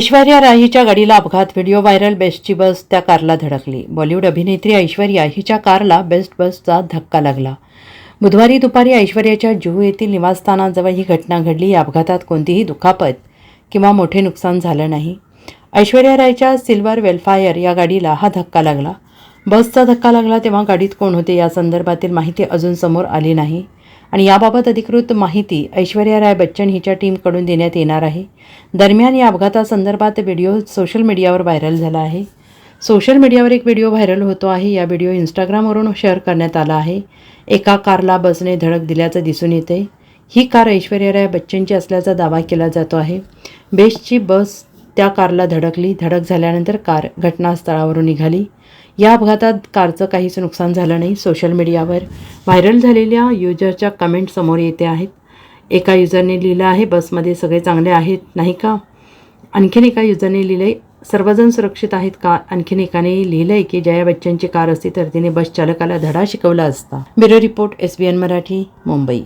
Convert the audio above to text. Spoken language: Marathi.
ऐश्वर्या राहीच्या गाडीला अपघात. व्हिडिओ व्हायरल बेस्टची बस त्या कारला धडकली. बॉलिवूड अभिनेत्री ऐश्वर्या हिच्या कारला बेस्ट बसचा धक्का लागला. बुधवारी दुपारी ऐश्वर्याच्या जुहू येथील निवासस्थानाजवळ ही घटना घडली. या अपघातात कोणतीही दुखापत किंवा मोठे नुकसान झालं नाही. ऐश्वर्या रायच्या सिल्वर वेलफायर या गाडीला हा धक्का लागला. बसचा धक्का लागला तेव्हा गाडीत कोण होते या संदर्भातील माहिती अजून समोर आली नाही. आणि याबाबत अधिकृत माहिती ऐश्वर्या राय बच्चन हिच्या टीमकडून देण्यात येणार आहे. दरम्यान या अपघातासंदर्भात व्हिडिओ सोशल मीडियावर व्हायरल झाला आहे. सोशल मीडियावर एक व्हिडिओ व्हायरल होतो आहे. या व्हिडिओ इंस्टाग्रामवरून शेअर करण्यात आला आहे. एका कारला बसने धडक दिल्याचं दिसून येते. ही कार ऐश्वर्या राय बच्चनची असल्याचा दावा केला जातो आहे. बेस्टची बस त्या कारला धडकली. धडक झाल्यानंतर कार घटनास्थळावरून निघाली. या अपघातात कारचं काहीच नुकसान झालं नाही. सोशल मीडियावर व्हायरल झालेल्या युजरच्या कमेंट समोर येते आहेत. एका युजरने लिहिलं आहे बसमध्ये सगळे चांगले आहेत नाही का? आणखीन एका युजरने लिहिलं आहे सर्वजण सुरक्षित आहेत का? आणखीन एकाने लिहिलं आहे की जया बच्चनची कार असती तर तिने बस चालकाला धडा शिकवला असता. Bureau report S B N Marathi Mumbai.